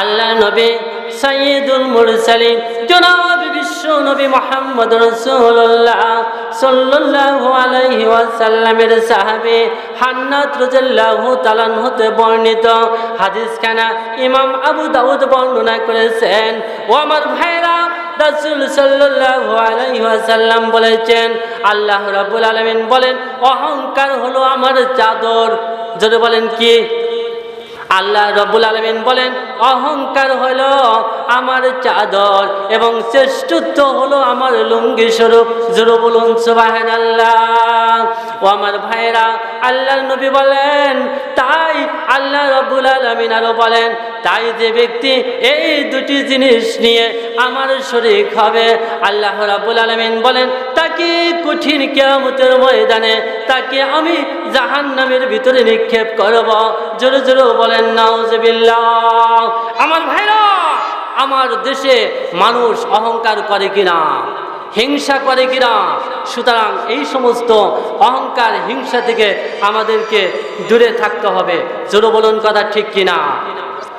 আল্লাহ নবী সৈয়দুল মুরসালিন, জনাব বিশ্ব নবী মোহাম্মদ রসুল্লাহ সাল্লাল্লাহু আলাইহি ওয়াসাল্লামের সাহাবে হান্নাত রাদিয়াল্লাহু তাআলা হতে বর্ণিত হাদিস খানা ইমাম আবু দাউদ বর্ণনা করেছেন। ও আমার ভাইরা, রাসূল সাল্লাল্লাহু আলাইহি ওয়াসাল্লাম বলেছেন, আল্লাহ রাব্বুল আলামিন বলেন, অহংকার হলো আমার চাদর। যদি বলেন কি? আল্লাহ রবুল আলমিন বলেন, অহংকার হল আমার চাদর এবং শ্রেষ্ঠত্ব হলো আমার লুঙ্গি স্বরূপ। জোরো বলুন সুবাহেন আল্লাহ ও আমার ভাইরা আল্লাহ নবী বলেন, তাই আল্লাহ রবুল আলমিন আরও বলেন তাই যে ব্যক্তি এই দুটি জিনিস নিয়ে আমার শরীর হবে, আল্লাহ রাবুল আলমিন বলেন, তাকে কঠিন কেয়ামতের ময়দানে তাকে আমি জাহান নামের ভিতরে নিক্ষেপ করব। জোরে জোরে বলেন, নাউজবিল্লাহ, আমার ভাইরা, আমার দেশে মানুষ অহংকার করে কিনা, হিংসা করে কিনা, সুতরাং এই সমস্ত অহংকার, হিংসা থেকে আমাদেরকে দূরে থাকতে হবে। জোরে বলুন কথা ঠিক কিনা?